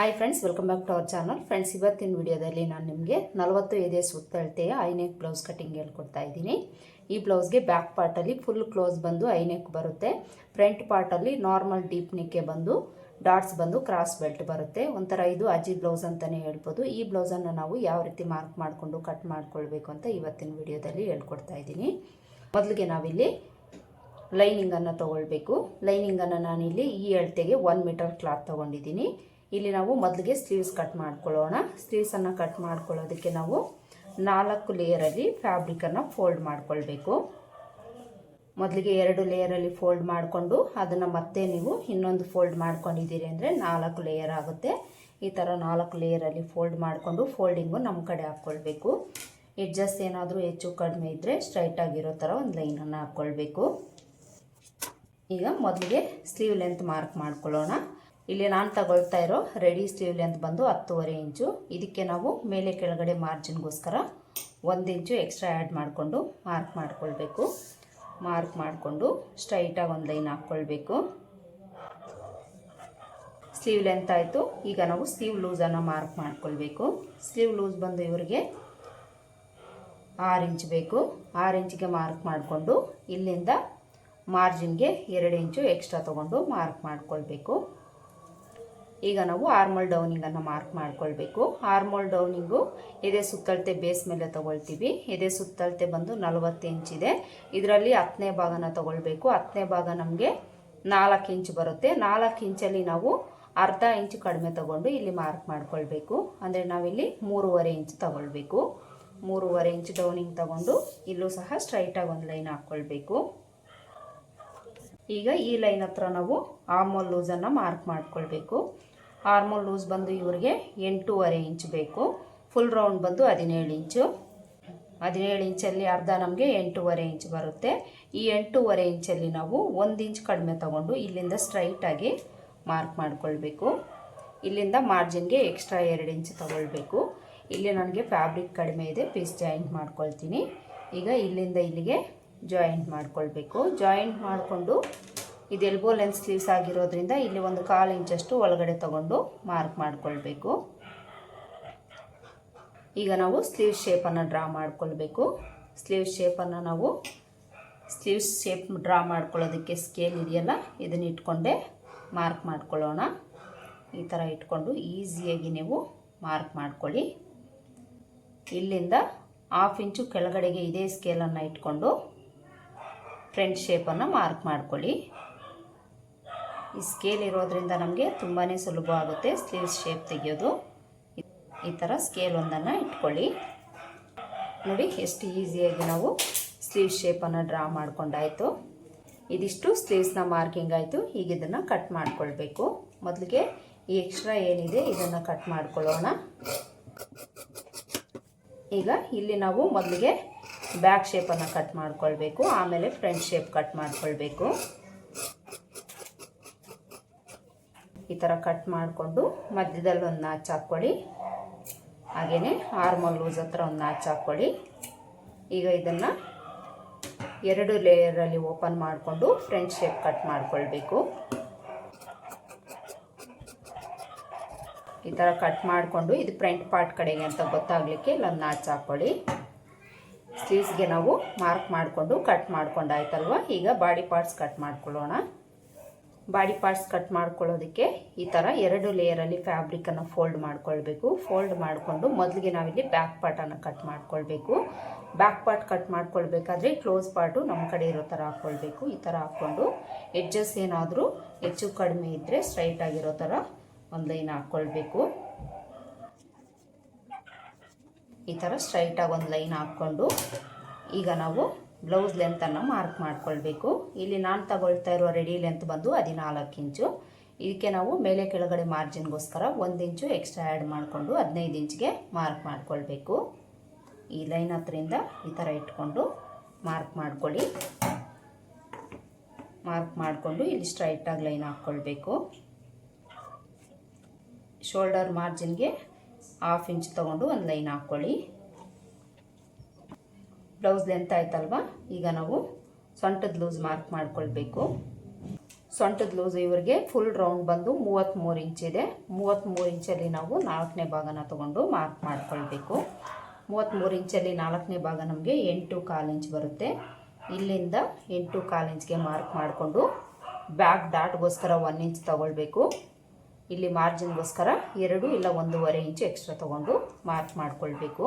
Hi friends welcome back to our channel friends ಇವತ್ತಿನ ವಿಡಿಯೋದಲ್ಲಿ ನಾನು ನಿಮಗೆ ನಲವತ್ತು ಎದೆ ಸುತ್ತಳತೆಯ ಐನೆಕ್ ಬ್ಲೌಸ್ ಕಟಿಂಗ್ ಹೇಳ್ಕೊಡ್ತಾ ಇದ್ದೀನಿ. ಈ ಬ್ಲೌಸ್ಗೆ ಬ್ಯಾಕ್ ಪಾರ್ಟಲ್ಲಿ ಫುಲ್ ಕ್ಲೋಸ್ ಬಂದು ಐನೆಕ್ ಬರುತ್ತೆ. ಫ್ರಂಟ್ ಪಾರ್ಟಲ್ಲಿ ನಾರ್ಮಲ್ ಡೀಪ್ ನಿಕ್ಕೆ ಬಂದು ಡಾಟ್ಸ್ ಬಂದು ಕ್ರಾಸ್ ಬೆಲ್ಟ್ ಬರುತ್ತೆ. ಒಂಥರ ಇದು ಅಜ್ಜಿ ಬ್ಲೌಸ್ ಅಂತಲೇ ಹೇಳ್ಬೋದು. ಈ ಬ್ಲೌಸನ್ನು ನಾವು ಯಾವ ರೀತಿ ಮಾರ್ಕ್ ಮಾಡಿಕೊಂಡು ಕಟ್ ಮಾಡ್ಕೊಳ್ಬೇಕು ಅಂತ ಇವತ್ತಿನ ವಿಡಿಯೋದಲ್ಲಿ ಹೇಳ್ಕೊಡ್ತಾ ಇದ್ದೀನಿ. ಮೊದಲಿಗೆ ನಾವಿಲ್ಲಿ ಲೈನಿಂಗನ್ನು ತೊಗೊಳ್ಬೇಕು. ಲೈನಿಂಗನ್ನು ನಾನಿಲ್ಲಿ ಈ ಅಳತೆಗೆ ಒನ್ ಮೀಟರ್ ಕ್ಲಾತ್ ತೊಗೊಂಡಿದ್ದೀನಿ. ಇಲ್ಲಿ ನಾವು ಮೊದಲಿಗೆ ಸ್ಲೀವ್ಸ್ ಕಟ್ ಮಾಡ್ಕೊಳ್ಳೋಣ. ಸ್ಲೀವ್ಸನ್ನು ಕಟ್ ಮಾಡ್ಕೊಳ್ಳೋದಕ್ಕೆ ನಾವು ನಾಲ್ಕು ಲೇಯರಲ್ಲಿ ಫ್ಯಾಬ್ರಿಕನ್ನು ಫೋಲ್ಡ್ ಮಾಡ್ಕೊಳ್ಬೇಕು. ಮೊದಲಿಗೆ ಎರಡು ಲೇಯರಲ್ಲಿ ಫೋಲ್ಡ್ ಮಾಡಿಕೊಂಡು ಅದನ್ನು ಮತ್ತೆ ನೀವು ಇನ್ನೊಂದು ಫೋಲ್ಡ್ ಮಾಡ್ಕೊಂಡಿದ್ದೀರಿ ಅಂದರೆ ನಾಲ್ಕು ಲೇಯರ್ ಆಗುತ್ತೆ. ಈ ಥರ ನಾಲ್ಕು ಲೇಯರಲ್ಲಿ ಫೋಲ್ಡ್ ಮಾಡಿಕೊಂಡು ಫೋಲ್ಡಿಂಗು ನಮ್ಮ ಕಡೆ ಹಾಕ್ಕೊಳ್ಬೇಕು. ಎಡ್ಜಸ್ ಏನಾದರೂ ಹೆಚ್ಚು ಕಡಿಮೆ ಇದ್ದರೆ ಸ್ಟ್ರೈಟ್ ಆಗಿರೋ ಥರ ಒಂದು ಲೈನನ್ನು ಹಾಕ್ಕೊಳ್ಬೇಕು. ಈಗ ಮೊದಲಿಗೆ ಸ್ಲೀವ್ ಲೆಂತ್ ಮಾರ್ಕ್ ಮಾಡ್ಕೊಳ್ಳೋಣ. ಇಲ್ಲಿ ನಾನು ತಗೊಳ್ತಾ ಇರೋ ರೆಡಿ ಸ್ಟೀವ್ ಲೆಂತ್ ಬಂದು ಹತ್ತುವರೆ ಇಂಚು. ಇದಕ್ಕೆ ನಾವು ಮೇಲೆ ಕೆಳಗಡೆ ಮಾರ್ಜಿನ್ಗೋಸ್ಕರ ಒಂದು ಇಂಚು ಎಕ್ಸ್ಟ್ರಾ ಆ್ಯಡ್ ಮಾಡಿಕೊಂಡು ಮಾರ್ಕ್ ಮಾಡ್ಕೊಳ್ಬೇಕು. ಮಾರ್ಕ್ ಮಾಡಿಕೊಂಡು ಸ್ಟ್ರೈಟಾಗಿ ಒಂದು ಲೈನ್ ಹಾಕ್ಕೊಳ್ಬೇಕು ಸ್ಲೀವ್ ಲೆಂತ್ ಆಯಿತು. ಈಗ ನಾವು ಸ್ಲೀವ್ ಲೂಸನ್ನು ಮಾರ್ಕ್ ಮಾಡ್ಕೊಳ್ಬೇಕು. ಸ್ಲೀವ್ ಲೂಸ್ ಬಂದು ಇವರಿಗೆ ಆರು ಇಂಚ್ ಬೇಕು. ಆರು ಇಂಚಿಗೆ ಮಾರ್ಕ್ ಮಾಡಿಕೊಂಡು ಇಲ್ಲಿಂದ ಮಾರ್ಜಿನ್ಗೆ ಎರಡು ಇಂಚು ಎಕ್ಸ್ಟ್ರಾ ತೊಗೊಂಡು ಮಾರ್ಕ್ ಮಾಡ್ಕೊಳ್ಬೇಕು. ಈಗ ನಾವು ಆರ್ಮಲ್ ಡೌನಿಂಗನ್ನು ಮಾರ್ಕ್ ಮಾಡ್ಕೊಳ್ಬೇಕು. ಆರ್ಮಲ್ ಡೌನಿಂಗು ಎದೆ ಸುತ್ತಳತೆ ಬೇಸ್ ಮೇಲೆ ತೊಗೊಳ್ತೀವಿ. ಎದೆ ಸುತ್ತಳತೆ ಬಂದು ನಲವತ್ತು ಇಂಚಿದೆ ಇದರಲ್ಲಿ ಹತ್ತನೇ ಭಾಗನ ತೊಗೊಳ್ಬೇಕು. ಹತ್ತನೇ ಭಾಗ ನಮಗೆ ನಾಲ್ಕು ಇಂಚ್ ಬರುತ್ತೆ. ನಾಲ್ಕು ಇಂಚಲ್ಲಿ ನಾವು ಅರ್ಧ ಇಂಚ್ ಕಡಿಮೆ ತೊಗೊಂಡು ಇಲ್ಲಿ ಮಾರ್ಕ್ ಮಾಡ್ಕೊಳ್ಬೇಕು. ಅಂದರೆ ನಾವಿಲ್ಲಿ ಮೂರುವರೆ ಇಂಚ್ ತೊಗೊಳ್ಬೇಕು. ಮೂರುವರೆ ಇಂಚ್ ಡೌನಿಂಗ್ ತೊಗೊಂಡು ಇಲ್ಲೂ ಸಹ ಸ್ಟ್ರೈಟಾಗಿ ಒಂದು ಲೈನ್ ಹಾಕ್ಕೊಳ್ಬೇಕು ಈಗ ಈ ಲೈನ್ ಹತ್ರ ನಾವು ಆಮೋಲ್ ಲೂಸನ್ನು ಮಾರ್ಕ್ ಮಾಡ್ಕೊಳ್ಬೇಕು. ಆರ್ಮೋಲ್ ಲೂಸ್ ಬಂದು ಇವರಿಗೆ ಎಂಟೂವರೆ ಇಂಚ್ ಬೇಕು. ಫುಲ್ ರೌಂಡ್ ಬಂದು ಹದಿನೇಳು ಇಂಚು. ಹದಿನೇಳು ಇಂಚಲ್ಲಿ ಅರ್ಧ ನಮಗೆ ಎಂಟೂವರೆ ಇಂಚ್ ಬರುತ್ತೆ. ಈ ಎಂಟೂವರೆ ಇಂಚಲ್ಲಿ ನಾವು ಒಂದು ಇಂಚ್ ಕಡಿಮೆ ತಗೊಂಡು ಇಲ್ಲಿಂದ ಸ್ಟ್ರೈಟಾಗಿ ಮಾರ್ಕ್ ಮಾಡಿಕೊಳ್ಬೇಕು. ಇಲ್ಲಿಂದ ಮಾರ್ಜಿನ್ಗೆ ಎಕ್ಸ್ಟ್ರಾ ಎರಡು ಇಂಚ್ ತಗೊಳ್ಬೇಕು. ಇಲ್ಲಿ ನನಗೆ ಫ್ಯಾಬ್ರಿಕ್ ಕಡಿಮೆ ಇದೆ ಪೀಸ್ ಜಾಯಿಂಟ್ ಮಾಡ್ಕೊಳ್ತೀನಿ. ಈಗ ಇಲ್ಲಿಂದ ಇಲ್ಲಿಗೆ ಜಾಯಿಂಟ್ ಮಾಡ್ಕೊಳ್ಬೇಕು. ಜಾಯಿಂಟ್ ಮಾಡಿಕೊಂಡು ಇದು ಎಲ್ಬೋ ಲೆಂತ್ ಸ್ಲೀವ್ಸ್ ಆಗಿರೋದ್ರಿಂದ ಇಲ್ಲಿ ಒಂದು ಕಾಲು ಇಂಚಷ್ಟು ಒಳಗಡೆ ತಗೊಂಡು ಮಾರ್ಕ್ ಮಾಡಿಕೊಳ್ಬೇಕು. ಈಗ ನಾವು ಸ್ಲೀವ್ ಶೇಪನ್ನು ಡ್ರಾ ಮಾಡಿಕೊಳ್ಬೇಕು. ಸ್ಲೀವ್ ಶೇಪನ್ನು ನಾವು ಸ್ಲೀವ್ಸ್ ಶೇಪ್ ಡ್ರಾ ಮಾಡ್ಕೊಳ್ಳೋದಕ್ಕೆ ಸ್ಕೇಲ್ ಇದೆಯಲ್ಲ, ಇದನ್ನ ಇಟ್ಕೊಂಡೆ ಮಾರ್ಕ್ ಮಾಡ್ಕೊಳ್ಳೋಣ. ಈ ಥರ ಇಟ್ಕೊಂಡು ಈಸಿಯಾಗಿ ನೀವು ಮಾರ್ಕ್ ಮಾಡ್ಕೊಳ್ಳಿ. ಇಲ್ಲಿಂದ ಹಾಫ್ ಇಂಚು ಕೆಳಗಡೆಗೆ ಇದೇ ಸ್ಕೇಲನ್ನು ಇಟ್ಕೊಂಡು ಫ್ರಂಟ್ ಶೇಪನ್ನು ಮಾರ್ಕ್ ಮಾಡ್ಕೊಳ್ಳಿ. ಈ ಸ್ಕೇಲ್ ಇರೋದ್ರಿಂದ ನಮಗೆ ತುಂಬಾ ಸುಲಭ ಆಗುತ್ತೆ ಸ್ಲೀವ್ಸ್ ಶೇಪ್ ತೆಗೆಯೋದು. ಈ ಥರ ಸ್ಕೇಲ್ ಒಂದನ್ನು ಇಟ್ಕೊಳ್ಳಿ. ನೋಡಿ, ಎಷ್ಟು ಈಸಿಯಾಗಿ ನಾವು ಸ್ಲೀವ್ ಶೇಪನ್ನು ಡ್ರಾ ಮಾಡ್ಕೊಂಡಾಯಿತು. ಇದಿಷ್ಟು ಸ್ಲೀವ್ಸ್ನ ಮಾರ್ಕಿಂಗ್ ಆಯಿತು. ಈಗ ಇದನ್ನು ಕಟ್ ಮಾಡ್ಕೊಳ್ಬೇಕು. ಮೊದಲಿಗೆ ಈ ಎಕ್ಸ್ಟ್ರಾ ಏನಿದೆ ಇದನ್ನು ಕಟ್ ಮಾಡ್ಕೊಳ್ಳೋಣ. ಈಗ ಇಲ್ಲಿ ನಾವು ಮೊದಲಿಗೆ ಬ್ಯಾಕ್ ಶೇಪನ್ನು ಕಟ್ ಮಾಡ್ಕೊಳ್ಬೇಕು. ಆಮೇಲೆ ಫ್ರಂಟ್ ಶೇಪ್ ಕಟ್ ಮಾಡ್ಕೊಳ್ಬೇಕು. ಈ ಥರ ಕಟ್ ಮಾಡಿಕೊಂಡು ಮಧ್ಯದಲ್ಲಿ ಒಂದು ನಾಚ್ ಹಾಕ್ಕೊಳ್ಳಿ. ಹಾಗೆಯೇ ಆರ್ಮಲ್ ಲೂಸ್ ಹತ್ರ ಒಂದು ನಾಚ್ ಹಾಕ್ಕೊಳ್ಳಿ. ಈಗ ಇದನ್ನು ಎರಡು ಲೇಯರಲ್ಲಿ ಓಪನ್ ಮಾಡಿಕೊಂಡು ಫ್ರಂಟ್ ಶೇಪ್ ಕಟ್ ಮಾಡಿಕೊಳ್ಬೇಕು. ಈ ಥರ ಕಟ್ ಮಾಡಿಕೊಂಡು ಇದು ಫ್ರಂಟ್ ಪಾರ್ಟ್ ಕಡೆಗೆ ಅಂತ ಗೊತ್ತಾಗಲಿಕ್ಕೆ ಇಲ್ಲೊಂದು ನಾಚ್ ಹಾಕ್ಕೊಳ್ಳಿ. ಸ್ಲೀವ್ಸ್ಗೆ ನಾವು ಮಾರ್ಕ್ ಮಾಡಿಕೊಂಡು ಕಟ್ ಮಾಡ್ಕೊಂಡಾಯ್ತಲ್ವ ಈಗ ಬಾಡಿ ಪಾರ್ಟ್ಸ್ ಕಟ್ ಮಾಡ್ಕೊಳ್ಳೋಣ. ಬಾಡಿ ಪಾರ್ಟ್ಸ್ ಕಟ್ ಮಾಡ್ಕೊಳ್ಳೋದಕ್ಕೆ ಈ ಥರ ಎರಡು ಲೇಯರಲ್ಲಿ ಫ್ಯಾಬ್ರಿಕನ್ನು ಫೋಲ್ಡ್ ಮಾಡ್ಕೊಳ್ಬೇಕು. ಫೋಲ್ಡ್ ಮಾಡಿಕೊಂಡು ಮೊದಲಿಗೆ ನಾವಿಲ್ಲಿ ಬ್ಯಾಕ್ ಪಾರ್ಟನ್ನು ಕಟ್ ಮಾಡ್ಕೊಳ್ಬೇಕು. ಬ್ಯಾಕ್ ಪಾರ್ಟ್ ಕಟ್ ಮಾಡ್ಕೊಳ್ಬೇಕಾದ್ರೆ ಕ್ಲೋಸ್ ಪಾರ್ಟು ನಮ್ಮ ಕಡೆ ಇರೋ ಥರ ಹಾಕ್ಕೊಳ್ಬೇಕು ಈ ಥರ ಹಾಕ್ಕೊಂಡು ಎಡ್ಜಸ್ ಏನಾದರೂ ಹೆಚ್ಚು ಕಡಿಮೆ ಇದ್ದರೆ ಸ್ಟ್ರೈಟ್ ಆಗಿರೋ ಥರ ಒಂದು ಲೈನ್ ಹಾಕ್ಕೊಳ್ಬೇಕು ಈ ಥರ ಸ್ಟ್ರೈಟಾಗಿ ಒಂದು ಲೈನ್ ಹಾಕ್ಕೊಂಡು ಈಗ ನಾವು ಬ್ಲೌಸ್ ಲೆಂತನ್ನು ಮಾರ್ಕ್ ಮಾಡ್ಕೊಳ್ಬೇಕು. ಇಲ್ಲಿ ನಾನು ತಗೊಳ್ತಾ ಇರೋ ರೆಡಿ ಲೆಂತ್ ಬಂದು ಹದಿನಾಲ್ಕು ಇಂಚು. ಇದಕ್ಕೆ ನಾವು ಮೇಲೆ ಕೆಳಗಡೆ ಮಾರ್ಜಿನ್ಗೋಸ್ಕರ ಒಂದು ಇಂಚು ಎಕ್ಸ್ಟ್ರಾ ಆ್ಯಡ್ ಮಾಡಿಕೊಂಡು ಹದಿನೈದು ಇಂಚ್ಗೆ ಮಾರ್ಕ್ ಮಾಡ್ಕೊಳ್ಬೇಕು. ಈ ಲೈನ್ ಹತ್ರಿಂದ ಈ ಥರ ಇಟ್ಕೊಂಡು ಮಾರ್ಕ್ ಮಾಡ್ಕೊಳ್ಳಿ. ಮಾರ್ಕ್ ಮಾಡಿಕೊಂಡು ಇಲ್ಲಿ ಸ್ಟ್ರೈಟಾಗಿ ಲೈನ್ ಹಾಕ್ಕೊಳ್ಬೇಕು. ಶೋಲ್ಡರ್ ಮಾರ್ಜಿನ್ಗೆ ಹಾಫ್ ಇಂಚ್ ತೊಗೊಂಡು ಒಂದು ಲೈನ್ ಹಾಕ್ಕೊಳ್ಳಿ. ಬ್ಲೌಸ್ ಲೆಂತ್ ಆಯ್ತಲ್ವ? ಈಗ ನಾವು ಸೊಂಟದ ಲೂಸ್ ಮಾರ್ಕ್ ಮಾಡ್ಕೊಳ್ಬೇಕು. ಸೊಂಟದ ಲೂಸ್ ಇವರಿಗೆ ಫುಲ್ ರೌಂಡ್ ಬಂದು ಮೂವತ್ತ್ಮೂರು ಇಂಚಿದೆ ಮೂವತ್ತ್ಮೂರು ಇಂಚಲ್ಲಿ ನಾವು ನಾಲ್ಕನೇ ಭಾಗನ ತಗೊಂಡು ಮಾರ್ಕ್ ಮಾಡ್ಕೊಳ್ಬೇಕು. ಮೂವತ್ತ್ಮೂರು ಇಂಚಲ್ಲಿ ನಾಲ್ಕನೇ ಭಾಗ ನಮಗೆ ಎಂಟು ಕಾಲು ಇಂಚ್ ಬರುತ್ತೆ. ಇಲ್ಲಿಂದ ಎಂಟು ಕಾಲು ಇಂಚ್ಗೆ ಮಾರ್ಕ್ ಮಾಡಿಕೊಂಡು ಬ್ಯಾಕ್ ಡಾಟ್ಗೋಸ್ಕರ ಒನ್ ಇಂಚ್ ತಗೊಳ್ಬೇಕು. ಇಲ್ಲಿ ಮಾರ್ಜಿನ್ಗೋಸ್ಕರ ಎರಡು ಇಲ್ಲ ಒಂದೂವರೆ ಇಂಚು ಎಕ್ಸ್ಟ್ರಾ ತೊಗೊಂಡು ಮಾರ್ಕ್ ಮಾಡ್ಕೊಳ್ಬೇಕು.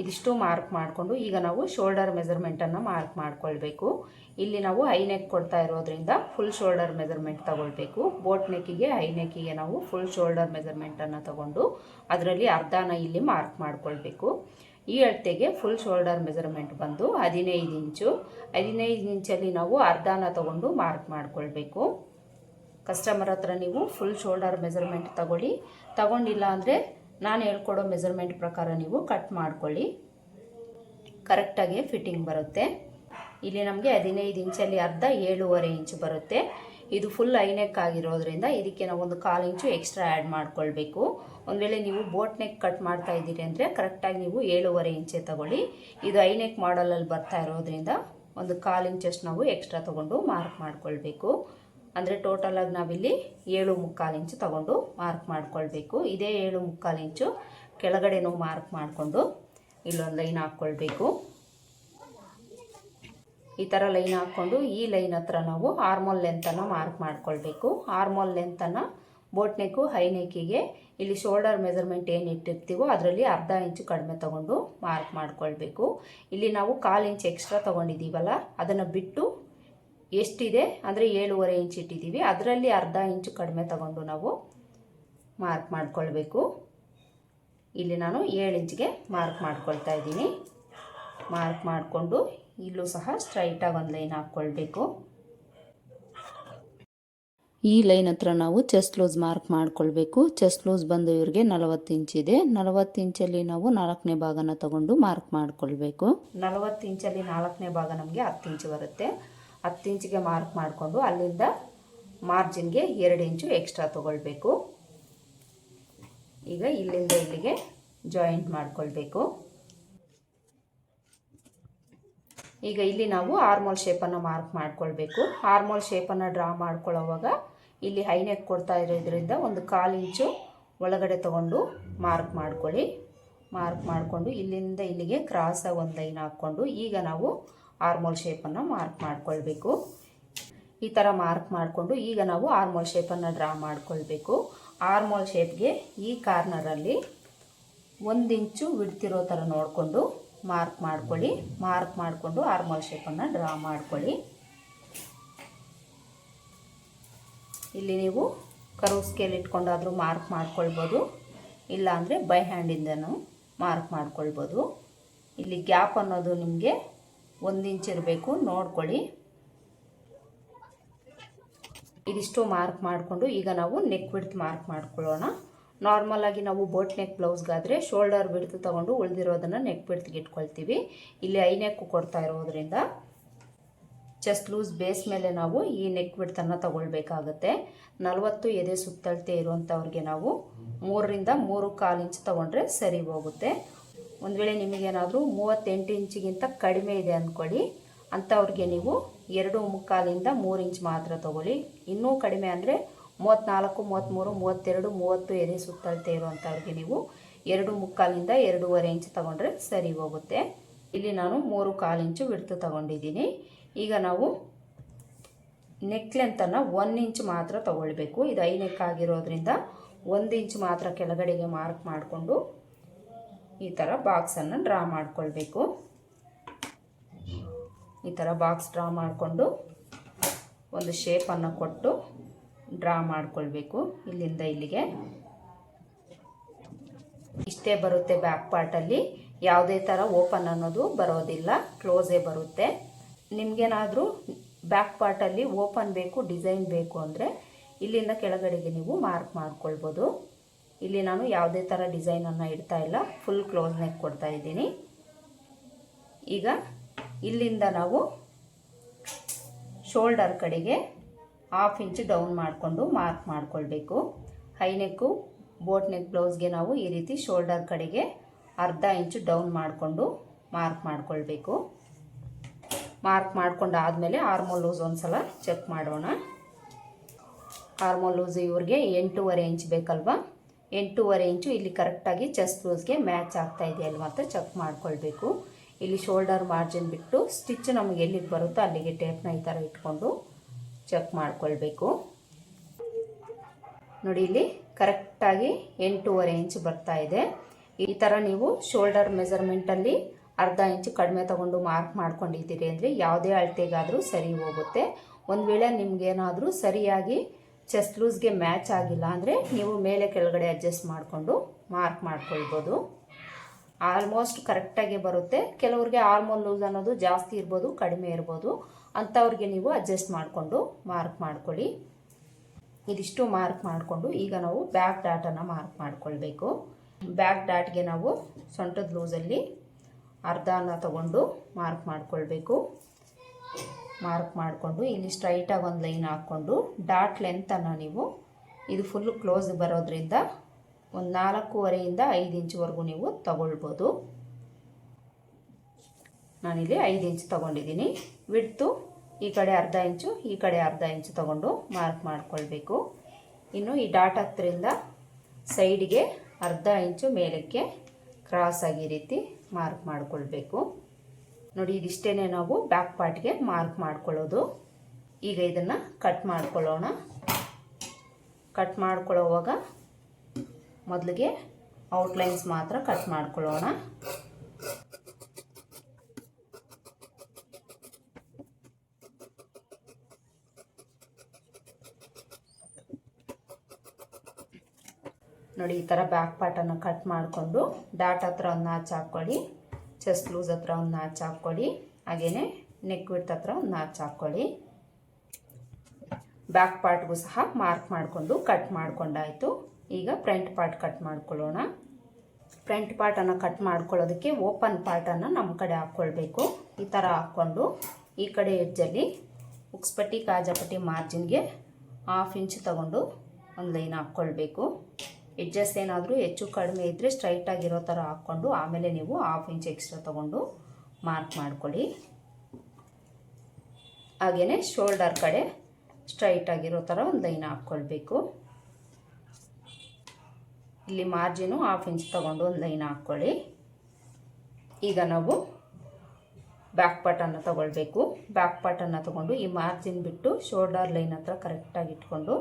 ಇದಿಷ್ಟು ಮಾರ್ಕ್ ಮಾಡಿಕೊಂಡು ಈಗ ನಾವು ಶೋಲ್ಡರ್ ಮೆಜರ್ಮೆಂಟನ್ನು ಮಾರ್ಕ್ ಮಾಡಿಕೊಳ್ಬೇಕು. ಇಲ್ಲಿ ನಾವು ಹೈ ನೆಕ್ ಕೊಡ್ತಾ ಇರೋದ್ರಿಂದ ಫುಲ್ ಶೋಲ್ಡರ್ ಮೆಜರ್ಮೆಂಟ್ ತಗೊಳ್ಬೇಕು. ಬೋಟ್ ನೆಕ್ಕಿಗೆ ಐ ನೆಕ್ಕಿಗೆ ನಾವು ಫುಲ್ ಶೋಲ್ಡರ್ ಮೆಜರ್ಮೆಂಟನ್ನು ತಗೊಂಡು ಅದರಲ್ಲಿ ಅರ್ಧನ ಇಲ್ಲಿ ಮಾರ್ಕ್ ಮಾಡಿಕೊಳ್ಬೇಕು. ಈ ಅಳತೆಗೆ ಫುಲ್ ಶೋಲ್ಡರ್ ಮೆಜರ್ಮೆಂಟ್ ಬಂದು ಹದಿನೈದು ಇಂಚು. ಹದಿನೈದು ಇಂಚಲ್ಲಿ ನಾವು ಅರ್ಧನ ತಗೊಂಡು ಮಾರ್ಕ್ ಮಾಡಿಕೊಳ್ಬೇಕು. ಕಸ್ಟಮರ್ ಹತ್ರ ನೀವು ಫುಲ್ ಶೋಲ್ಡರ್ ಮೆಜರ್ಮೆಂಟ್ ತಗೊಳ್ಳಿ. ತಗೊಂಡಿಲ್ಲ ಅಂದರೆ ನಾನು ಹೇಳ್ಕೊಡೋ ಮೆಜರ್ಮೆಂಟ್ ಪ್ರಕಾರ ನೀವು ಕಟ್ ಮಾಡ್ಕೊಳ್ಳಿ. ಕರೆಕ್ಟಾಗಿ ಫಿಟ್ಟಿಂಗ್ ಬರುತ್ತೆ. ಇಲ್ಲಿ ನಮಗೆ ಹದಿನೈದು ಇಂಚಲ್ಲಿ ಅರ್ಧ ಏಳುವರೆ ಇಂಚು ಬರುತ್ತೆ. ಇದು ಫುಲ್ ಐನೆಕ್ ಆಗಿರೋದ್ರಿಂದ ಇದಕ್ಕೆ ನಾವು ಒಂದು ಕಾಲು ಇಂಚು ಎಕ್ಸ್ಟ್ರಾ ಆ್ಯಡ್ ಮಾಡ್ಕೊಳ್ಬೇಕು. ಒಂದು ವೇಳೆ ನೀವು ಬೋಟ್ ನೆಕ್ ಕಟ್ ಮಾಡ್ತಾ ಇದ್ದೀರಿ ಅಂದರೆ ಕರೆಕ್ಟಾಗಿ ನೀವು ಏಳುವರೆ ಇಂಚೆ ತಗೊಳ್ಳಿ. ಇದು ಐನೆಕ್ ಮಾಡಲಲ್ಲಿ ಬರ್ತಾ ಇರೋದ್ರಿಂದ ಒಂದು ಕಾಲು ಇಂಚಷ್ಟು ನಾವು ಎಕ್ಸ್ಟ್ರಾ ತೊಗೊಂಡು ಮಾರ್ಕ್ ಮಾಡ್ಕೊಳ್ಬೇಕು. ಅಂದರೆ ಟೋಟಲಾಗಿ ನಾವಿಲ್ಲಿ ಏಳು ಮುಕ್ಕಾಲು ಇಂಚು ತಗೊಂಡು ಮಾರ್ಕ್ ಮಾಡ್ಕೊಳ್ಬೇಕು. ಇದೇ ಏಳು ಮುಕ್ಕಾಲು ಇಂಚು ಕೆಳಗಡೆನೂ ಮಾರ್ಕ್ ಮಾಡಿಕೊಂಡು ಇಲ್ಲೊಂದು ಲೈನ್ ಹಾಕ್ಕೊಳ್ಬೇಕು ಈ ಥರ ಲೈನ್ ಹಾಕ್ಕೊಂಡು ಈ ಲೈನ್ ಹತ್ರ ನಾವು ಆರ್ಮೋಲ್ ಲೆಂತನ್ನು ಮಾರ್ಕ್ ಮಾಡ್ಕೊಳ್ಬೇಕು. ಆರ್ಮೋಲ್ ಲೆಂತನ್ನು ಬೋಟ್ ನೆಕ್ಕು ಹೈ ಇಲ್ಲಿ ಶೋಲ್ಡರ್ ಮೆಜರ್ಮೆಂಟ್ ಏನು ಇಟ್ಟಿರ್ತೀವೋ ಅದರಲ್ಲಿ ಅರ್ಧ ಇಂಚು ಕಡಿಮೆ ತಗೊಂಡು ಮಾರ್ಕ್ ಮಾಡ್ಕೊಳ್ಬೇಕು. ಇಲ್ಲಿ ನಾವು ಕಾಲು ಇಂಚ್ ಎಕ್ಸ್ಟ್ರಾ ತೊಗೊಂಡಿದ್ದೀವಲ್ಲ ಅದನ್ನು ಬಿಟ್ಟು ಎಷ್ಟಿದೆ? ಅಂದರೆ ಏಳುವರೆ ಇಂಚ್ ಇಟ್ಟಿದ್ದೀವಿ. ಅದರಲ್ಲಿ ಅರ್ಧ ಇಂಚು ಕಡಿಮೆ ತಗೊಂಡು ನಾವು ಮಾರ್ಕ್ ಮಾಡಿಕೊಳ್ಬೇಕು. ಇಲ್ಲಿ ನಾನು ಏಳು ಇಂಚ್ಗೆ ಮಾರ್ಕ್ ಮಾಡ್ಕೊಳ್ತಾ ಇದ್ದೀನಿ. ಮಾರ್ಕ್ ಮಾಡಿಕೊಂಡು ಇಲ್ಲೂ ಸಹ ಸ್ಟ್ರೈಟಾಗಿ ಒಂದು ಲೈನ್ ಹಾಕ್ಕೊಳ್ಬೇಕು. ಈ ಲೈನ್ ಹತ್ರ ನಾವು ಚೆಸ್ಟ್ ಲೂಸ್ ಮಾರ್ಕ್ ಮಾಡ್ಕೊಳ್ಬೇಕು. ಚೆಸ್ಟ್ ಲೂಸ್ ಬಂದು ಇವ್ರಿಗೆ ನಲವತ್ತು ಇಂಚಿದೆ ನಲವತ್ತು ಇಂಚಲ್ಲಿ ನಾವು ನಾಲ್ಕನೇ ಭಾಗನ ತಗೊಂಡು ಮಾರ್ಕ್ ಮಾಡ್ಕೊಳ್ಬೇಕು. ನಲವತ್ತು ಇಂಚಲ್ಲಿ ನಾಲ್ಕನೇ ಭಾಗ ನಮಗೆ ಹತ್ತು ಇಂಚು ಬರುತ್ತೆ. ಹತ್ತು ಇಂಚಿಗೆ ಮಾರ್ಕ್ ಮಾಡಿಕೊಂಡು ಅಲ್ಲಿಂದ ಮಾರ್ಜಿನ್ಗೆ ಎರಡು ಇಂಚು ಎಕ್ಸ್ಟ್ರಾ ತೊಗೊಳ್ಬೇಕು. ಈಗ ಇಲ್ಲಿಂದ ಇಲ್ಲಿಗೆ ಜಾಯಿಂಟ್ ಮಾಡಿಕೊಳ್ಬೇಕು. ಈಗ ಇಲ್ಲಿ ನಾವು ಆರ್ಮೋಲ್ ಶೇಪನ್ನು ಮಾರ್ಕ್ ಮಾಡ್ಕೊಳ್ಬೇಕು. ಆರ್ಮೋಲ್ ಶೇಪನ್ನು ಡ್ರಾ ಮಾಡ್ಕೊಳ್ಳೋವಾಗ ಇಲ್ಲಿ ಹೈನೆಕ್ ಕೊಡ್ತಾ ಇರೋದ್ರಿಂದ ಒಂದು ಕಾಲು ಇಂಚು ಒಳಗಡೆ ತಗೊಂಡು ಮಾರ್ಕ್ ಮಾಡ್ಕೊಳ್ಳಿ. ಮಾರ್ಕ್ ಮಾಡಿಕೊಂಡು ಇಲ್ಲಿಂದ ಇಲ್ಲಿಗೆ ಕ್ರಾಸಾಗಿ ಒಂದು ಲೈನ್ ಹಾಕ್ಕೊಂಡು ಈಗ ನಾವು ಆರ್ಮೋಲ್ ಶೇಪನ್ನು ಮಾರ್ಕ್ ಮಾಡ್ಕೊಳ್ಬೇಕು. ಈ ಥರ ಮಾರ್ಕ್ ಮಾಡಿಕೊಂಡು ಈಗ ನಾವು ಆರ್ಮೋಲ್ ಶೇಪನ್ನು ಡ್ರಾ ಮಾಡ್ಕೊಳ್ಬೇಕು. ಆರ್ಮೋಲ್ ಶೇಪ್ಗೆ ಈ ಕಾರ್ನರಲ್ಲಿ ಒಂದು ಇಂಚು ಬಿಡ್ತಿರೋ ಥರ ನೋಡಿಕೊಂಡು ಮಾರ್ಕ್ ಮಾಡ್ಕೊಳ್ಳಿ. ಮಾರ್ಕ್ ಮಾಡಿಕೊಂಡು ಆರ್ಮೋಲ್ ಶೇಪನ್ನು ಡ್ರಾ ಮಾಡ್ಕೊಳ್ಳಿ. ಇಲ್ಲಿ ನೀವು ಕರು ಸ್ಕೇಲ್ ಇಟ್ಕೊಂಡಾದರೂ ಮಾರ್ಕ್ ಮಾಡ್ಕೊಳ್ಬೋದು. ಇಲ್ಲಾಂದರೆ ಬೈ ಹ್ಯಾಂಡಿಂದನೂ ಮಾರ್ಕ್ ಮಾಡ್ಕೊಳ್ಬೋದು. ಇಲ್ಲಿ ಗ್ಯಾಪ್ ಅನ್ನೋದು ನಿಮಗೆ ಒಂದು ಇಂಚ್ ಇರಬೇಕು, ನೋಡ್ಕೊಳ್ಳಿ. ಇದಿಷ್ಟು ಮಾರ್ಕ್ ಮಾಡಿಕೊಂಡು ಈಗ ನಾವು ನೆಕ್ ಬಿಡ್ತ್ ಮಾರ್ಕ್ ಮಾಡ್ಕೊಳ್ಳೋಣ. ನಾರ್ಮಲ್ ಆಗಿ ನಾವು ಬೋಟ್ ನೆಕ್ ಬ್ಲೌಸ್ಗಾದರೆ ಶೋಲ್ಡರ್ ಬಿಡ್ತು ತೊಗೊಂಡು ಉಳಿದಿರೋದನ್ನು ನೆಕ್ ಬಿಡ್ತಿಗೆ ಇಟ್ಕೊಳ್ತೀವಿ. ಇಲ್ಲಿ ಐ ನೆಕ್ ಕೊಡ್ತಾ ಇರೋದ್ರಿಂದ ಚೆಸ್ಟ್ ಲೂಸ್ ಬೇಸ್ ಮೇಲೆ ನಾವು ಈ ನೆಕ್ ಬಿಡ್ತನ್ನು ತಗೊಳ್ಬೇಕಾಗತ್ತೆ. ನಲವತ್ತು ಎದೆ ಸುತ್ತಳತೆ ಇರುವಂಥವ್ರಿಗೆ ನಾವು ಮೂರರಿಂದ ಮೂರು ಕಾಲು ಇಂಚ್ ತೊಗೊಂಡ್ರೆ ಸರಿ ಹೋಗುತ್ತೆ. ಒಂದು ವೇಳೆ ನಿಮಗೇನಾದರೂ ಮೂವತ್ತೆಂಟು ಇಂಚಿಗಿಂತ ಕಡಿಮೆ ಇದೆ ಅಂದ್ಕೊಳ್ಳಿ ಅಂಥವ್ರಿಗೆ ನೀವು ಎರಡು ಮುಕ್ಕಾಲಿಂದ ಮೂರು ಇಂಚ್ ಮಾತ್ರ ತೊಗೊಳ್ಳಿ. ಇನ್ನೂ ಕಡಿಮೆ ಅಂದರೆ ಮೂವತ್ತ್ನಾಲ್ಕು ಮೂವತ್ತ್ಮೂರು ಮೂವತ್ತೆರಡು, ಮೂವತ್ತು ಎದೆ ಸುತ್ತಳತೆ ಇರುವಂಥವ್ರಿಗೆ ನೀವು ಎರಡು ಮುಕ್ಕಾಲಿಂದ ಎರಡೂವರೆ ಇಂಚ್ ತೊಗೊಂಡ್ರೆ ಸರಿ ಹೋಗುತ್ತೆ. ಇಲ್ಲಿ ನಾನು ಮೂರು ಕಾಲು ಇಂಚು ಬಿಡ್ತು ತೊಗೊಂಡಿದ್ದೀನಿ. ಈಗ ನಾವು ನೆಕ್ ಲೆಂತನ್ನು ಒನ್ ಇಂಚ್ ಮಾತ್ರ ತೊಗೊಳ್ಬೇಕು. ಇದು ಐ ನೆಕ್ ಆಗಿರೋದ್ರಿಂದ ಒಂದು ಇಂಚ್ ಮಾತ್ರ ಕೆಳಗಡೆಗೆ ಮಾರ್ಕ್ ಮಾಡಿಕೊಂಡು ಈ ಥರ ಬಾಕ್ಸನ್ನು ಡ್ರಾ ಮಾಡಿಕೊಳ್ಬೇಕು. ಈ ಥರ ಬಾಕ್ಸ್ ಡ್ರಾ ಮಾಡಿಕೊಂಡು ಒಂದು ಶೇಪನ್ನು ಕೊಟ್ಟು ಡ್ರಾ ಮಾಡಿಕೊಳ್ಬೇಕು. ಇಲ್ಲಿಂದ ಇಲ್ಲಿಗೆ. ಇಷ್ಟೇ ಬರುತ್ತೆ ಬ್ಯಾಕ್ ಪಾರ್ಟಲ್ಲಿ ಯಾವುದೇ ಥರ ಓಪನ್ ಅನ್ನೋದು ಬರೋದಿಲ್ಲ. ಕ್ಲೋಸೇ ಬರುತ್ತೆ. ನಿಮಗೇನಾದರೂ ಬ್ಯಾಕ್ ಪಾರ್ಟಲ್ಲಿ ಓಪನ್ ಬೇಕು ಡಿಸೈನ್ ಬೇಕು ಅಂದರೆ ಇಲ್ಲಿಂದ ಕೆಳಗಡೆಗೆ ನೀವು ಮಾರ್ಕ್ ಮಾಡ್ಕೊಳ್ಬೋದು. ಇಲ್ಲಿ ನಾನು ಯಾವುದೇ ಥರ ಡಿಸೈನನ್ನು ಇಡ್ತಾ ಇಲ್ಲ. ಫುಲ್ ಕ್ಲೋಸ್ ನೆಕ್ ಕೊಡ್ತಾ ಇದ್ದೀನಿ. ಈಗ ಇಲ್ಲಿಂದ ನಾವು ಶೋಲ್ಡರ್ ಕಡೆಗೆ ಹಾಫ್ ಇಂಚ್ ಡೌನ್ ಮಾಡಿಕೊಂಡು ಮಾರ್ಕ್ ಮಾಡಿಕೊಳ್ಬೇಕು. ಹೈನೆಕ್ಕು ಬೋಟ್ ನೆಕ್ ಬ್ಲೌಸ್ಗೆ ನಾವು ಈ ರೀತಿ ಶೋಲ್ಡರ್ ಕಡೆಗೆ ಅರ್ಧ ಇಂಚು ಡೌನ್ ಮಾಡಿಕೊಂಡು ಮಾರ್ಕ್ ಮಾಡಿಕೊಳ್ಬೇಕು. ಮಾರ್ಕ್ ಮಾಡ್ಕೊಂಡು ಆದಮೇಲೆ ಆರ್ಮೋ ಲೂಸ್ ಒಂದು ಸಲ ಚೆಕ್ ಮಾಡೋಣ. ಆರ್ಮೋ ಲೂಸ್ ಇವ್ರಿಗೆ ಎಂಟೂವರೆ ಇಂಚ್ ಬೇಕಲ್ವಾ? ಎಂಟೂವರೆ ಇಂಚು ಇಲ್ಲಿ ಕರೆಕ್ಟಾಗಿ ಚೆಸ್ಟ್ ಲೂಸ್ಗೆ ಮ್ಯಾಚ್ ಆಗ್ತಾ ಇದೆಯಲ್ವ ಅಂತ ಚೆಕ್ ಮಾಡ್ಕೊಳ್ಬೇಕು. ಇಲ್ಲಿ ಶೋಲ್ಡರ್ ಮಾರ್ಜಿನ್ ಬಿಟ್ಟು ಸ್ಟಿಚ್ ನಮಗೆ ಎಲ್ಲಿಗೆ ಬರುತ್ತೋ ಅಲ್ಲಿಗೆ ಟೇಪ್ನ ಈ ಥರ ಇಟ್ಕೊಂಡು ಚೆಕ್ ಮಾಡ್ಕೊಳ್ಬೇಕು. ನೋಡಿ ಇಲ್ಲಿ ಕರೆಕ್ಟಾಗಿ ಎಂಟೂವರೆ ಇಂಚ್ ಬರ್ತಾ ಇದೆ. ಈ ಥರ ನೀವು ಶೋಲ್ಡರ್ ಮೆಜರ್ಮೆಂಟಲ್ಲಿ ಅರ್ಧ ಇಂಚು ಕಡಿಮೆ ತಗೊಂಡು ಮಾರ್ಕ್ ಮಾಡ್ಕೊಂಡಿದ್ದೀರಿ ಅಂದರೆ ಯಾವುದೇ ಅಳತೆಗಾದರೂ ಸರಿ ಹೋಗುತ್ತೆ. ಒಂದು ವೇಳೆ ನಿಮಗೇನಾದರೂ ಸರಿಯಾಗಿ ಚೆಸ್ಟ್ ಲೂಸ್ಗೆ ಮ್ಯಾಚ್ ಆಗಿಲ್ಲ ಅಂದರೆ ನೀವು ಮೇಲೆ ಕೆಳಗಡೆ ಅಡ್ಜಸ್ಟ್ ಮಾಡಿಕೊಂಡು ಮಾರ್ಕ್ ಮಾಡ್ಕೊಳ್ಬೋದು. ಆಲ್ಮೋಸ್ಟ್ ಕರೆಕ್ಟಾಗಿ ಬರುತ್ತೆ. ಕೆಲವ್ರಿಗೆ ಆಲ್ಮೋಲ್ ಲೂಸ್ ಅನ್ನೋದು ಜಾಸ್ತಿ ಇರ್ಬೋದು, ಕಡಿಮೆ ಇರ್ಬೋದು. ಅಂಥವ್ರಿಗೆ ನೀವು ಅಡ್ಜಸ್ಟ್ ಮಾಡಿಕೊಂಡು ಮಾರ್ಕ್ ಮಾಡ್ಕೊಳ್ಳಿ. ಇದಿಷ್ಟು ಮಾರ್ಕ್ ಮಾಡಿಕೊಂಡು ಈಗ ನಾವು ಬ್ಯಾಕ್ ಡಾಟನ್ನು ಮಾರ್ಕ್ ಮಾಡ್ಕೊಳ್ಬೇಕು. ಬ್ಯಾಕ್ ಡಾಟ್ಗೆ ನಾವು ಸೊಂಟದ ಲೂಸಲ್ಲಿ ಅರ್ಧನ ತಗೊಂಡು ಮಾರ್ಕ್ ಮಾಡ್ಕೊಳ್ಬೇಕು. ಮಾರ್ಕ್ ಮಾಡಿಕೊಂಡು ಇಲ್ಲಿ ಸ್ಟ್ರೈಟಾಗಿ ಒಂದು ಲೈನ್ ಹಾಕ್ಕೊಂಡು ಡಾಟ್ ಲೆಂತನ್ನು ನೀವು ಇದು ಫುಲ್ಲು ಕ್ಲೋಸ್ ಬರೋದ್ರಿಂದ ಒಂದು ನಾಲ್ಕೂವರೆಯಿಂದ ಐದು ಇಂಚ್ವರೆಗೂ ನೀವು ತಗೊಳ್ಬೋದು. ನಾನಿಲ್ಲಿ ಐದು ಇಂಚ್ ತೊಗೊಂಡಿದ್ದೀನಿ. ವಿಡ್ತು ಈ ಕಡೆ ಅರ್ಧ ಇಂಚು ಈ ಕಡೆ ಅರ್ಧ ಇಂಚು ತಗೊಂಡು ಮಾರ್ಕ್ ಮಾಡಿಕೊಳ್ಬೇಕು. ಇನ್ನು ಈ ಡಾಟ್ ಹತ್ತರಿಂದ ಸೈಡಿಗೆ ಅರ್ಧ ಇಂಚು ಮೇಲಕ್ಕೆ ಕ್ರಾಸ್ ಆಗಿ ರೀತಿ ಮಾರ್ಕ್ ಮಾಡ್ಕೊಳ್ಬೇಕು. ನೋಡಿ ಇದಿಷ್ಟೇ ನಾವು ಬ್ಯಾಕ್ ಪಾರ್ಟ್ಗೆ ಮಾರ್ಕ್ ಮಾಡ್ಕೊಳ್ಳೋದು. ಈಗ ಇದನ್ನು ಕಟ್ ಮಾಡ್ಕೊಳ್ಳೋಣ. ಕಟ್ ಮಾಡ್ಕೊಳ್ಳೋವಾಗ ಮೊದಲಿಗೆ ಔಟ್ಲೈನ್ಸ್ ಮಾತ್ರ ಕಟ್ ಮಾಡ್ಕೊಳ್ಳೋಣ. ನೋಡಿ, ಈ ಥರ ಬ್ಯಾಕ್ ಪಾರ್ಟನ್ನು ಕಟ್ ಮಾಡಿಕೊಂಡು ಡಾಟ್ ಹತ್ರ ಒಂದು ನಾಚ್ ಹಾಕ್ಕೊಳ್ಳಿ. ಚೆಸ್ಟ್ ಲೂಸ್ ಹತ್ರ ಒಂದು ನಾಚ್ ಹಾಕ್ಕೊಳ್ಳಿ. ಹಾಗೆಯೇ ನೆಕ್ ವಿಡ್ತ್ ಹತ್ರ ಒಂದು ನಾಚ್ ಹಾಕ್ಕೊಳ್ಳಿ. ಬ್ಯಾಕ್ ಪಾರ್ಟ್ಗೂ ಸಹ ಮಾರ್ಕ್ ಮಾಡಿಕೊಂಡು ಕಟ್ ಮಾಡ್ಕೊಂಡಾಯಿತು. ಈಗ ಫ್ರಂಟ್ ಪಾರ್ಟ್ ಕಟ್ ಮಾಡ್ಕೊಳ್ಳೋಣ. ಫ್ರಂಟ್ ಪಾರ್ಟನ್ನು ಕಟ್ ಮಾಡ್ಕೊಳ್ಳೋದಕ್ಕೆ ಓಪನ್ ಪಾರ್ಟನ್ನು ನಮ್ಮ ಕಡೆ ಹಾಕ್ಕೊಳ್ಬೇಕು. ಈ ಥರ ಹಾಕ್ಕೊಂಡು ಈ ಕಡೆ ಎಡ್ಜಲ್ಲಿ ಉಕ್ಸ್ಪಟ್ಟಿ, ಕಾಜಾಪಟ್ಟಿ ಮಾರ್ಜಿನ್ಗೆ ಹಾಫ್ ಇಂಚ್ ತಗೊಂಡು ಒಂದು ಲೈನ್ ಹಾಕ್ಕೊಳ್ಬೇಕು. ಎಡ್ಜಸ್ ಏನಾದರೂ ಹೆಚ್ಚು ಕಡಿಮೆ ಇದ್ದರೆ ಸ್ಟ್ರೈಟಾಗಿರೋ ಥರ ಹಾಕ್ಕೊಂಡು ಆಮೇಲೆ ನೀವು ಹಾಫ್ ಇಂಚ್ ಎಕ್ಸ್ಟ್ರಾ ತೊಗೊಂಡು ಮಾರ್ಕ್ ಮಾಡ್ಕೊಳ್ಳಿ. ಹಾಗೆಯೇ ಶೋಲ್ಡರ್ ಕಡೆ ಸ್ಟ್ರೈಟಾಗಿರೋ ಥರ ಒಂದು ಲೈನ್ ಹಾಕ್ಕೊಳ್ಬೇಕು. ಇಲ್ಲಿ ಮಾರ್ಜಿನು ಹಾಫ್ ಇಂಚ್ ತೊಗೊಂಡು ಒಂದು ಲೈನ್ ಹಾಕ್ಕೊಳ್ಳಿ. ಈಗ ನಾವು ಬ್ಯಾಕ್ ಪಾರ್ಟನ್ನು ತೊಗೊಳ್ಬೇಕು. ಬ್ಯಾಕ್ ಪಾರ್ಟನ್ನು ತೊಗೊಂಡು ಈ ಮಾರ್ಜಿನ್ ಬಿಟ್ಟು ಶೋಲ್ಡರ್ ಲೈನ್ ಹತ್ರ ಕರೆಕ್ಟಾಗಿ ಇಟ್ಕೊಂಡು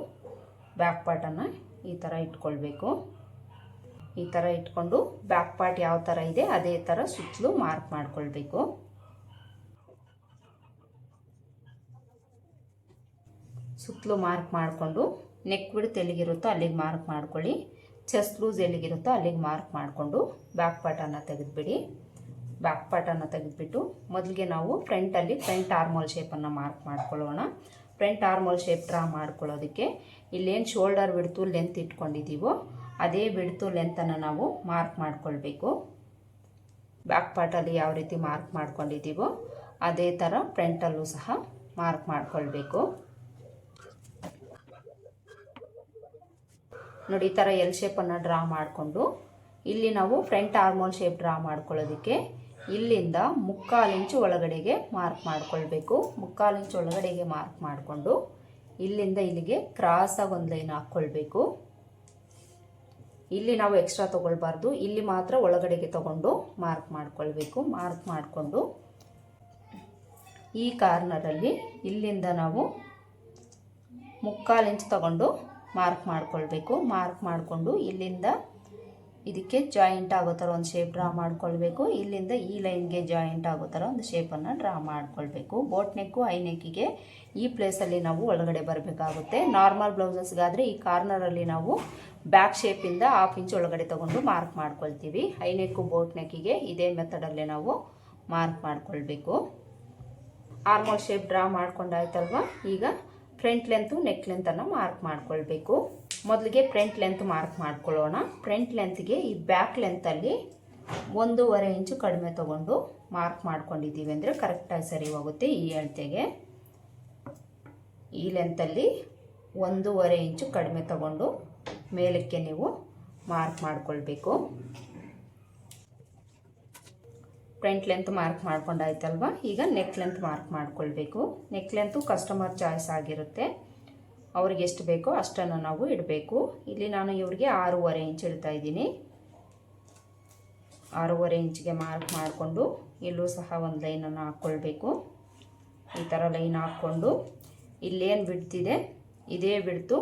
ಬ್ಯಾಕ್ ಪಾರ್ಟನ್ನು ಈ ಥರ ಇಟ್ಕೊಳ್ಬೇಕು. ಈ ಥರ ಇಟ್ಕೊಂಡು ಬ್ಯಾಕ್ ಪಾರ್ಟ್ ಯಾವ ಥರ ಇದೆ ಅದೇ ಥರ ಸುತ್ತಲೂ ಮಾರ್ಕ್ ಮಾಡಿಕೊಳ್ಬೇಕು. ಸುತ್ತಲೂ ಮಾರ್ಕ್ ಮಾಡಿಕೊಂಡು ನೆಕ್ ಬಿಡ್ತು ಎಲ್ಲಿಗಿರುತ್ತೋ ಅಲ್ಲಿಗೆ ಮಾರ್ಕ್ ಮಾಡ್ಕೊಳ್ಳಿ. ಚೆಸ್ಟ್ ಲೂಸ್ ಎಲ್ಲಿಗಿರುತ್ತೋ ಅಲ್ಲಿಗೆ ಮಾರ್ಕ್ ಮಾಡಿಕೊಂಡು ಬ್ಯಾಕ್ ಪಾರ್ಟನ್ನು ತೆಗೆದುಬಿಡಿ. ಬ್ಯಾಕ್ ಪಾರ್ಟನ್ನು ತೆಗೆದುಬಿಟ್ಟು ಮೊದಲಿಗೆ ನಾವು ಫ್ರಂಟಲ್ಲಿ ಫ್ರಂಟ್ ಆರ್ಮೋಲ್ ಶೇಪನ್ನು ಮಾರ್ಕ್ ಮಾಡ್ಕೊಳ್ಳೋಣ. ಫ್ರಂಟ್ ಆರ್ಮೋಲ್ ಶೇಪ್ ಡ್ರಾ ಮಾಡ್ಕೊಳ್ಳೋದಕ್ಕೆ ಇಲ್ಲೇನು ಶೋಲ್ಡರ್ ಬಿಡ್ತು ಲೆಂತ್ ಇಟ್ಕೊಂಡಿದ್ದೀವೋ ಅದೇ ಬಿಡ್ತು ಲೆಂತನ್ನು ನಾವು ಮಾರ್ಕ್ ಮಾಡ್ಕೊಳ್ಬೇಕು. ಬ್ಯಾಕ್ ಪಾರ್ಟಲ್ಲಿ ಯಾವ ರೀತಿ ಮಾರ್ಕ್ ಮಾಡ್ಕೊಂಡಿದ್ದೀವೋ ಅದೇ ಥರ ಫ್ರಂಟಲ್ಲೂ ಸಹ ಮಾರ್ಕ್ ಮಾಡ್ಕೊಳ್ಬೇಕು. ನೋಡಿ, ಈ ಥರ ಎಲ್ ಶೇಪನ್ನು ಡ್ರಾ ಮಾಡಿಕೊಂಡು, ಇಲ್ಲಿ ನಾವು ಫ್ರಂಟ್ ಆರ್ಮೋಲ್ ಶೇಪ್ ಡ್ರಾ ಮಾಡ್ಕೊಳ್ಳೋದಕ್ಕೆ ಇಲ್ಲಿಂದ ಮುಕ್ಕಾಲು ಇಂಚು ಒಳಗಡೆಗೆ ಮಾರ್ಕ್ ಮಾಡ್ಕೊಳ್ಬೇಕು. ಮುಕ್ಕಾಲು ಇಂಚು ಒಳಗಡೆಗೆ ಮಾರ್ಕ್ ಮಾಡಿಕೊಂಡು ಇಲ್ಲಿಂದ ಇಲ್ಲಿಗೆ ಕ್ರಾಸಾಗಿ ಒಂದು ಲೈನ್ ಹಾಕ್ಕೊಳ್ಬೇಕು. ಇಲ್ಲಿ ನಾವು ಎಕ್ಸ್ಟ್ರಾ ತೊಗೊಳ್ಬಾರ್ದು. ಇಲ್ಲಿ ಮಾತ್ರ ಒಳಗಡೆಗೆ ತಗೊಂಡು ಮಾರ್ಕ್ ಮಾಡ್ಕೊಳ್ಬೇಕು. ಮಾರ್ಕ್ ಮಾಡಿಕೊಂಡು ಈ ಕಾರ್ನರಲ್ಲಿ ಇಲ್ಲಿಂದ ನಾವು ಮುಕ್ಕಾಲು ಇಂಚ್ ತಗೊಂಡು ಮಾರ್ಕ್ ಮಾಡ್ಕೊಳ್ಬೇಕು. ಮಾರ್ಕ್ ಮಾಡಿಕೊಂಡು ಇಲ್ಲಿಂದ ಇದಕ್ಕೆ ಜಾಯಿಂಟ್ ಆಗೋ ಥರ ಒಂದು ಶೇಪ್ ಡ್ರಾ ಮಾಡ್ಕೊಳ್ಬೇಕು. ಇಲ್ಲಿಂದ ಈ ಲೈನ್ಗೆ ಜಾಯಿಂಟ್ ಆಗೋ ಥರ ಒಂದು ಶೇಪನ್ನು ಡ್ರಾ ಮಾಡ್ಕೊಳ್ಬೇಕು. ಬೋಟ್ ನೆಕ್ಕು ಐ ನೆಕ್ಕಿಗೆ ಈ ಪ್ಲೇಸಲ್ಲಿ ನಾವು ಒಳಗಡೆ ಬರಬೇಕಾಗುತ್ತೆ. ನಾರ್ಮಲ್ ಬ್ಲೌಸಸ್ಗಾದರೆ ಈ ಕಾರ್ನರಲ್ಲಿ ನಾವು ಬ್ಯಾಕ್ ಶೇಪಿಂದ ಹಾಫ್ ಇಂಚ್ ಒಳಗಡೆ ತೊಗೊಂಡು ಮಾರ್ಕ್ ಮಾಡ್ಕೊಳ್ತೀವಿ. ಐ ನೆಕ್ಕು ಬೋಟ್ ನೆಕ್ಕಿಗೆ ಇದೇ ಮೆಥಡಲ್ಲೇ ನಾವು ಮಾರ್ಕ್ ಮಾಡ್ಕೊಳ್ಬೇಕು. ಆರ್ಮೋಲ್ ಶೇಪ್ ಡ್ರಾ ಮಾಡ್ಕೊಂಡಾಯ್ತಲ್ವ ಈಗ ಫ್ರಂಟ್ ಲೆಂತು ನೆಕ್ ಲೆಂತನ್ನು ಮಾರ್ಕ್ ಮಾಡ್ಕೊಳ್ಬೇಕು. ಮೊದಲಿಗೆ ಫ್ರಂಟ್ ಲೆಂತ್ ಮಾರ್ಕ್ ಮಾಡ್ಕೊಳ್ಳೋಣ. ಫ್ರಂಟ್ ಲೆಂತ್ಗೆ ಈ ಬ್ಯಾಕ್ ಲೆಂತಲ್ಲಿ ಒಂದೂವರೆ ಇಂಚು ಕಡಿಮೆ ತೊಗೊಂಡು ಮಾರ್ಕ್ ಮಾಡ್ಕೊಂಡಿದ್ದೀವಿ ಅಂದರೆ ಕರೆಕ್ಟಾಗಿ ಸರಿ ಹೋಗುತ್ತೆ ಈ ಅಳತೆಗೆ. ಈ ಲೆಂತಲ್ಲಿ ಒಂದೂವರೆ ಇಂಚು ಕಡಿಮೆ ತಗೊಂಡು ಮೇಲಕ್ಕೆ ನೀವು ಮಾರ್ಕ್ ಮಾಡ್ಕೊಳ್ಬೇಕು. ಫ್ರಂಟ್ ಲೆಂತ್ ಮಾರ್ಕ್ ಮಾಡ್ಕೊಂಡಾಯ್ತಲ್ವ? ಈಗ ನೆಕ್ ಲೆಂತ್ ಮಾರ್ಕ್ ಮಾಡ್ಕೊಳ್ಬೇಕು. ನೆಕ್ ಲೆಂತು ಕಸ್ಟಮರ್ ಚಾಯ್ಸ್ ಆಗಿರುತ್ತೆ. ಅವ್ರಿಗೆ ಎಷ್ಟು ಬೇಕೋ ಅಷ್ಟನ್ನು ನಾವು ಇಡಬೇಕು. ಇಲ್ಲಿ ನಾನು ಇವ್ರಿಗೆ ಆರೂವರೆ ಇಂಚ್ ಇಡ್ತಾ ಇದ್ದೀನಿ. ಆರೂವರೆ ಇಂಚಿಗೆ ಮಾರ್ಕ್ ಮಾಡಿಕೊಂಡು ಇಲ್ಲೂ ಸಹ ಒಂದು ಲೈನನ್ನು ಹಾಕ್ಕೊಳ್ಬೇಕು. ಈ ಥರ ಲೈನ್ ಹಾಕ್ಕೊಂಡು ಇಲ್ಲೇನು ಬಿಡ್ತಿದೆ, ಇದೇ ಬಿಡ್ತು.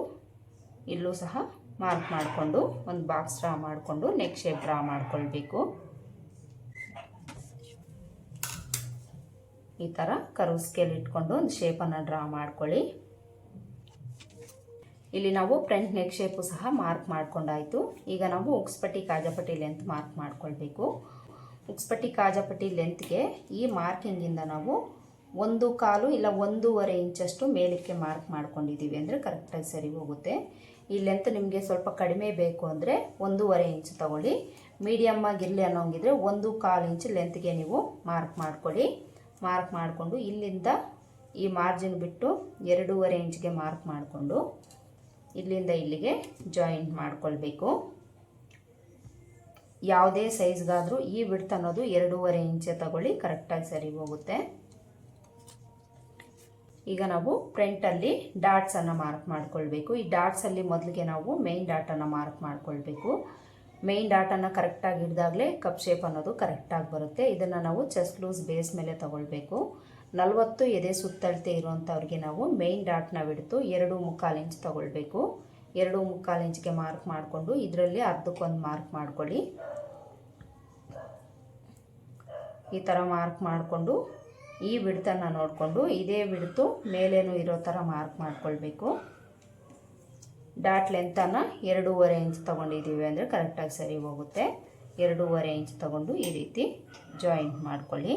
ಇಲ್ಲೂ ಸಹ ಮಾರ್ಕ್ ಮಾಡಿಕೊಂಡು ಒಂದು ಬಾಕ್ಸ್ ಡ್ರಾ ಮಾಡಿಕೊಂಡು ನೆಕ್ ಶೇಪ್ ಡ್ರಾ ಮಾಡಿಕೊಳ್ಬೇಕು. ಈ ಥರ ಕರ್ವ್ ಸ್ಕೇಲ್ ಇಟ್ಕೊಂಡು ಒಂದು ಶೇಪನ್ನು ಡ್ರಾ ಮಾಡ್ಕೊಳ್ಳಿ. ಇಲ್ಲಿ ನಾವು ಫ್ರಂಟ್ ನೆಕ್ ಶೇಪು ಸಹ ಮಾರ್ಕ್ ಮಾಡ್ಕೊಂಡಾಯಿತು. ಈಗ ನಾವು ಉಕ್ಸ್ಪಟ್ಟಿ ಕಾಜಪಟ್ಟಿ ಲೆಂತ್ ಮಾರ್ಕ್ ಮಾಡ್ಕೊಳ್ಬೇಕು. ಉಕ್ಸ್ಪಟ್ಟಿ ಕಾಜಾಪಟ್ಟಿ ಲೆಂತ್ಗೆ ಈ ಮಾರ್ಕಿಂಗಿಂದ ನಾವು ಒಂದು ಕಾಲು ಇಲ್ಲ ಒಂದೂವರೆ ಇಂಚಷ್ಟು ಮೇಲಕ್ಕೆ ಮಾರ್ಕ್ ಮಾಡ್ಕೊಂಡಿದ್ದೀವಿ ಅಂದರೆ ಕರೆಕ್ಟಾಗಿ ಸರಿ ಹೋಗುತ್ತೆ. ಈ ಲೆಂತ್ ನಿಮಗೆ ಸ್ವಲ್ಪ ಕಡಿಮೆ ಬೇಕು ಅಂದರೆ ಒಂದೂವರೆ ಇಂಚ್ ತಗೊಳ್ಳಿ. ಮೀಡಿಯಮ್ ಆಗಿರಲಿ ಅನ್ನೋಂಗಿದ್ರೆ ಒಂದು ಕಾಲು ಇಂಚ್ ಲೆಂತ್ಗೆ ನೀವು ಮಾರ್ಕ್ ಮಾಡ್ಕೊಳ್ಳಿ. ಮಾರ್ಕ್ ಮಾಡಿಕೊಂಡು ಇಲ್ಲಿಂದ ಈ ಮಾರ್ಜಿನ್ ಬಿಟ್ಟು ಎರಡೂವರೆ ಇಂಚ್ಗೆ ಮಾರ್ಕ್ ಮಾಡಿಕೊಂಡು ಇಲ್ಲಿಂದ ಇಲ್ಲಿಗೆ ಜಾಯಿಂಟ್ ಮಾಡ್ಕೊಳ್ಬೇಕು. ಯಾವುದೇ ಸೈಜ್ಗಾದರೂ ಈ ಬಿಡ್ತ್ ಅನ್ನೋದು ಎರಡೂವರೆ ಇಂಚೆ ತಗೊಳ್ಳಿ ಕರೆಕ್ಟಾಗಿ ಸರಿ ಹೋಗುತ್ತೆ. ಈಗ ನಾವು ಫ್ರಂಟಲ್ಲಿ ಡಾಟ್ಸನ್ನು ಮಾರ್ಕ್ ಮಾಡ್ಕೊಳ್ಬೇಕು. ಈ ಡಾಟ್ಸಲ್ಲಿ ಮೊದಲಿಗೆ ನಾವು ಮೇನ್ ಡಾಟನ್ನು ಮಾರ್ಕ್ ಮಾಡ್ಕೊಳ್ಬೇಕು. ಮೇನ್ ಡಾಟನ್ನು ಕರೆಕ್ಟಾಗಿ ಹಿಡ್ದಾಗಲೇ ಕಪ್ ಶೇಪ್ ಅನ್ನೋದು ಕರೆಕ್ಟಾಗಿ ಬರುತ್ತೆ. ಇದನ್ನು ನಾವು ಚೆಸ್ಟ್ ಲೂಸ್ ಬೇಸ್ ಮೇಲೆ ತಗೊಳ್ಬೇಕು. ನಲವತ್ತು ಎದೆ ಸುತ್ತಳತೆ ಇರುವಂಥವ್ರಿಗೆ ನಾವು ಮೇಯ್ನ್ ಡಾಟ್ನ ಬಿಡ್ತು. ಎರಡು ಮುಕ್ಕಾಲು ಇಂಚ್ ತಗೊಳ್ಬೇಕು. ಎರಡು ಮುಕ್ಕಾಲು ಇಂಚ್ಗೆ ಮಾರ್ಕ್ ಮಾಡಿಕೊಂಡು ಇದರಲ್ಲಿ ಅರ್ಧಕ್ಕೊಂದು ಮಾರ್ಕ್ ಮಾಡ್ಕೊಳ್ಳಿ. ಈ ಥರ ಮಾರ್ಕ್ ಮಾಡಿಕೊಂಡು ಈ ಬಿಡ್ತನ್ನು ನೋಡಿಕೊಂಡು ಇದೇ ಬಿಡ್ತು, ಮೇಲೇನು ಇರೋ ಥರ ಮಾರ್ಕ್ ಮಾಡ್ಕೊಳ್ಬೇಕು. ಡಾಟ್ ಲೆಂತನ್ನು ಎರಡೂವರೆ ಇಂಚ್ ತೊಗೊಂಡಿದ್ದೀವಿ ಅಂದರೆ ಕರೆಕ್ಟಾಗಿ ಸರಿ ಹೋಗುತ್ತೆ. ಎರಡೂವರೆ ಇಂಚ್ ತೊಗೊಂಡು ಈ ರೀತಿ ಜಾಯಿಂಟ್ ಮಾಡ್ಕೊಳ್ಳಿ.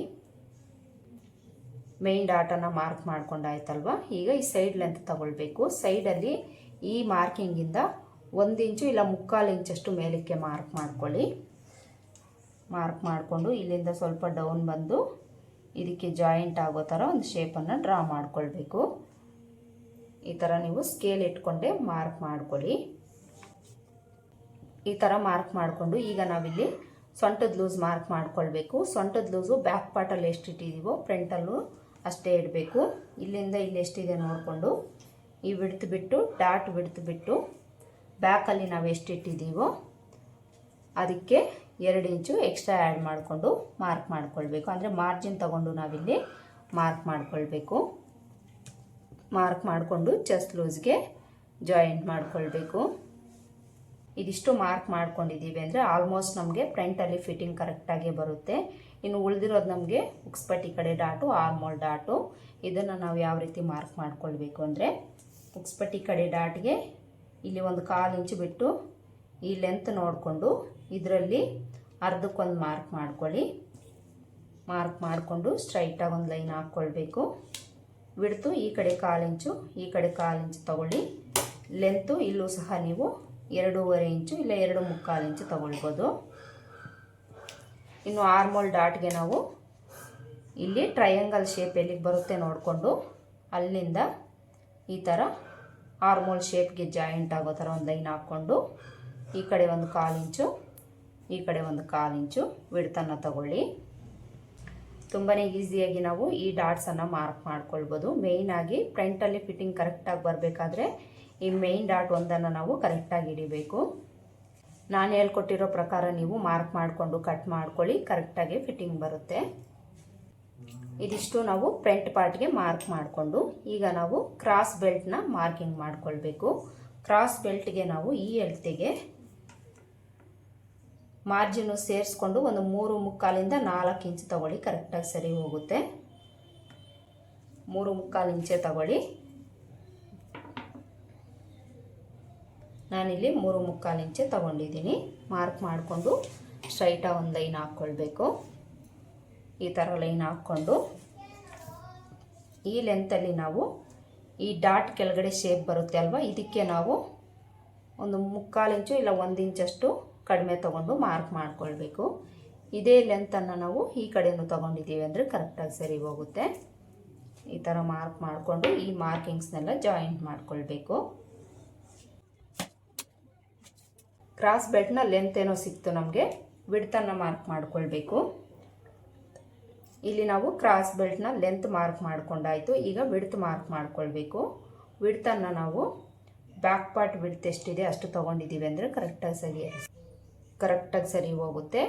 ಮೇನ್ ಡಾಟನ್ನ ಮಾರ್ಕ್ ಮಾಡ್ಕೊಂಡಾಯ್ತಲ್ವ? ಈಗ ಈ ಸೈಡ್ ಲೆಂತ್ ತಗೊಳ್ಬೇಕು. ಸೈಡಲ್ಲಿ ಈ ಮಾರ್ಕಿಂಗಿಂದ ಒಂದು ಇಂಚು ಇಲ್ಲ ಮುಕ್ಕಾಲು ಇಂಚಷ್ಟು ಮೇಲಕ್ಕೆ ಮಾರ್ಕ್ ಮಾಡ್ಕೊಳ್ಳಿ. ಮಾರ್ಕ್ ಮಾಡಿಕೊಂಡು ಇಲ್ಲಿಂದ ಸ್ವಲ್ಪ ಡೌನ್ ಬಂದು ಇದಕ್ಕೆ ಜಾಯಿಂಟ್ ಆಗೋ ಥರ ಒಂದು ಶೇಪನ್ನು ಡ್ರಾ ಮಾಡಿಕೊಳ್ಬೇಕು. ಈ ಥರ ನೀವು ಸ್ಕೇಲ್ ಇಟ್ಕೊಂಡೆ ಮಾರ್ಕ್ ಮಾಡ್ಕೊಳ್ಳಿ. ಈ ಥರ ಮಾರ್ಕ್ ಮಾಡಿಕೊಂಡು ಈಗ ನಾವಿಲ್ಲಿ ಸೊಂಟದ ಲೂಸ್ ಮಾರ್ಕ್ ಮಾಡ್ಕೊಳ್ಬೇಕು. ಸೊಂಟದ ಲೂಸು ಬ್ಯಾಕ್ ಪಾರ್ಟಲ್ಲಿ ಎಷ್ಟು ಇಟ್ಟಿದ್ದೀವೋ ಫ್ರಂಟಲ್ಲೂ ಅಷ್ಟೇ ಇಡಬೇಕು. ಇಲ್ಲಿಂದ ಇಲ್ಲಿ ಎಷ್ಟಿದೆ ನೋಡಿಕೊಂಡು. ಈ ಬಿಡ್ತು ಬಿಟ್ಟು, ಡಾಟ್ ಬಿಡ್ತು ಬಿಟ್ಟು ಬ್ಯಾಕಲ್ಲಿ ನಾವು ಎಷ್ಟು ಇಟ್ಟಿದ್ದೀವೋ ಅದಕ್ಕೆ ಎರಡು ಇಂಚು ಎಕ್ಸ್ಟ್ರಾ ಆ್ಯಡ್ ಮಾಡಿಕೊಂಡು ಮಾರ್ಕ್ ಮಾಡ್ಕೊಳ್ಬೇಕು. ಅಂದರೆ ಮಾರ್ಜಿನ್ ತಗೊಂಡು ನಾವಿಲ್ಲಿ ಮಾರ್ಕ್ ಮಾಡ್ಕೊಳ್ಬೇಕು. ಮಾರ್ಕ್ ಮಾಡಿಕೊಂಡು ಚೆಸ್ಟ್ ಲೂಸ್ಗೆ ಜಾಯಿಂಟ್ ಮಾಡ್ಕೊಳ್ಬೇಕು. ಇದಿಷ್ಟು ಮಾರ್ಕ್ ಮಾಡ್ಕೊಂಡಿದ್ದೀವಿ ಅಂದರೆ ಆಲ್ಮೋಸ್ಟ್ ನಮಗೆ ಫ್ರಂಟಲ್ಲಿ ಫಿಟ್ಟಿಂಗ್ ಕರೆಕ್ಟಾಗಿ ಬರುತ್ತೆ. ಇನ್ನು ಉಳಿದಿರೋದು ನಮಗೆ ಉಕ್ಸ್ಪಟ್ಟಿ ಕಡೆ ಡಾಟು, ಆರ್ಮೋಲ್ ಡಾಟು. ಇದನ್ನು ನಾವು ಯಾವ ರೀತಿ ಮಾರ್ಕ್ ಮಾಡ್ಕೊಳ್ಬೇಕು ಅಂದರೆ ಉಕ್ಸ್ಪಟ್ಟಿ ಕಡೆ ಡಾಟ್ಗೆ ಇಲ್ಲಿ ಒಂದು ಕಾಲು ಇಂಚು ಬಿಟ್ಟು ಈ ಲೆಂತ್ ನೋಡಿಕೊಂಡು ಇದರಲ್ಲಿ ಅರ್ಧಕ್ಕೊಂದು ಮಾರ್ಕ್ ಮಾಡ್ಕೊಳ್ಳಿ. ಮಾರ್ಕ್ ಮಾಡಿಕೊಂಡು ಸ್ಟ್ರೈಟಾಗಿ ಒಂದು ಲೈನ್ ಹಾಕ್ಕೊಳ್ಬೇಕು. ಬಿಡ್ತು ಈ ಕಡೆ ಕಾಲು ಇಂಚು, ಈ ಕಡೆ ಕಾಲು ಇಂಚು ತಗೊಳ್ಳಿ. ಲೆಂತು ಇಲ್ಲೂ ಸಹ ನೀವು ಎರಡೂವರೆ ಇಂಚು ಇಲ್ಲ ಎರಡು ಮುಕ್ಕಾಲು ಇಂಚು ತಗೊಳ್ಬೋದು. ಇನ್ನು ಆರ್ಮೋಲ್ ಡಾಟ್ಗೆ ನಾವು ಇಲ್ಲಿ ಟ್ರಯಾಂಗಲ್ ಶೇಪ್ ಎಲ್ಲಿಗೆ ಬರುತ್ತೆ ನೋಡಿಕೊಂಡು ಅಲ್ಲಿಂದ ಈ ಥರ ಆರ್ಮೋಲ್ ಶೇಪ್ಗೆ ಜಾಯಿಂಟ್ ಆಗೋ ಥರ ಒಂದು ಲೈನ್ ಹಾಕ್ಕೊಂಡು ಈ ಕಡೆ ಒಂದು ಕಾಲು ಇಂಚು, ಈ ಕಡೆ ಒಂದು ಕಾಲು ಇಂಚು ವಿಡ್ತನ್ನು ತಗೊಳ್ಳಿ. ತುಂಬಾ ಈಸಿಯಾಗಿ ನಾವು ಈ ಡಾಟ್ಸನ್ನು ಮಾರ್ಕ್ ಮಾಡ್ಕೊಳ್ಬೋದು. ಮೇಯ್ನಾಗಿ ಫ್ರಂಟಲ್ಲಿ ಫಿಟ್ಟಿಂಗ್ ಕರೆಕ್ಟಾಗಿ ಬರಬೇಕಾದ್ರೆ ಈ ಮೇಯ್ನ್ ಡಾಟ್ ಒಂದನ್ನು ನಾವು ಕರೆಕ್ಟಾಗಿ ಹಿಡಿಬೇಕು. ನಾನು ಹೇಳ್ಕೊಟ್ಟಿರೋ ಪ್ರಕಾರ ನೀವು ಮಾರ್ಕ್ ಮಾಡಿಕೊಂಡು ಕಟ್ ಮಾಡ್ಕೊಳ್ಳಿ ಕರೆಕ್ಟಾಗಿ ಫಿಟ್ಟಿಂಗ್ ಬರುತ್ತೆ. ಇದಿಷ್ಟು ನಾವು ಫ್ರಂಟ್ ಪಾರ್ಟ್ಗೆ ಮಾರ್ಕ್ ಮಾಡಿಕೊಂಡು, ಈಗ ನಾವು ಕ್ರಾಸ್ ಬೆಲ್ಟ್ನ ಮಾರ್ಕಿಂಗ್ ಮಾಡ್ಕೊಳ್ಬೇಕು. ಕ್ರಾಸ್ ಬೆಲ್ಟ್ಗೆ ನಾವು ಈ ಎಳ್ತಿಗೆ ಮಾರ್ಜಿನು ಸೇರಿಸ್ಕೊಂಡು ಒಂದು ಮೂರು ಮುಕ್ಕಾಲಿಂದ ನಾಲ್ಕು ಇಂಚು ತಗೊಳ್ಳಿ ಕರೆಕ್ಟಾಗಿ ಸರಿ ಹೋಗುತ್ತೆ. ಮೂರು ಮುಕ್ಕಾಲು ಇಂಚೆ ತಗೊಳ್ಳಿ. ನಾನಿಲ್ಲಿ ಮೂರು ಮುಕ್ಕಾಲು ಇಂಚೆ ತಗೊಂಡಿದ್ದೀನಿ. ಮಾರ್ಕ್ ಮಾಡಿಕೊಂಡು ಸ್ಟ್ರೈಟಾಗಿ ಒಂದು ಲೈನ್ ಹಾಕ್ಕೊಳ್ಬೇಕು. ಈ ಥರ ಲೈನ್ ಹಾಕ್ಕೊಂಡು ಈ ಲೆಂತಲ್ಲಿ ನಾವು ಈ ಡಾಟ್ ಕೆಳಗಡೆ ಶೇಪ್ ಬರುತ್ತೆ ಅಲ್ವಾ? ಇದಕ್ಕೆ ನಾವು ಒಂದು ಮುಕ್ಕಾಲು ಇಂಚು ಇಲ್ಲ ಒಂದು ಇಂಚಷ್ಟು ಕಡಿಮೆ ತೊಗೊಂಡು ಮಾರ್ಕ್ ಮಾಡ್ಕೊಳ್ಬೇಕು. ಇದೇ ಲೆಂತನ್ನು ನಾವು ಈ ಕಡೆಯೂ ತೊಗೊಂಡಿದ್ದೀವಿ ಅಂದರೆ ಕರೆಕ್ಟಾಗಿ ಸರಿ ಹೋಗುತ್ತೆ. ಈ ಥರ ಮಾರ್ಕ್ ಮಾಡಿಕೊಂಡು ಈ ಮಾರ್ಕಿಂಗ್ಸ್ನೆಲ್ಲ ಜಾಯಿಂಟ್ ಮಾಡ್ಕೊಳ್ಬೇಕು. ಕ್ರಾಸ್ ಬೆಲ್ಟ್ನ ಲೆಂತ್ ಏನೋ ಸಿಕ್ತು ನಮಗೆ ವಿಡ್ತನ್ನು ಮಾರ್ಕ್ ಮಾಡ್ಕೊಳ್ಬೇಕು. ಇಲ್ಲಿ ನಾವು ಕ್ರಾಸ್ ಬೆಲ್ಟ್ನ ಲೆಂತ್ ಮಾರ್ಕ್ ಮಾಡ್ಕೊಂಡಾಯಿತು, ಈಗ ವಿಡ್ತ್ ಮಾರ್ಕ್ ಮಾಡ್ಕೊಳ್ಬೇಕು. ವಿಡ್ತನ್ನು ನಾವು ಬ್ಯಾಕ್ ಪಾರ್ಟ್ ವಿಡ್ತ್ ಎಷ್ಟಿದೆ ಅಷ್ಟು ತೊಗೊಂಡಿದ್ದೀವಿ ಅಂದರೆ ಕರೆಕ್ಟಾಗಿ ಸರಿ ಕರೆಕ್ಟಾಗಿ ಸರಿ ಹೋಗುತ್ತೆ.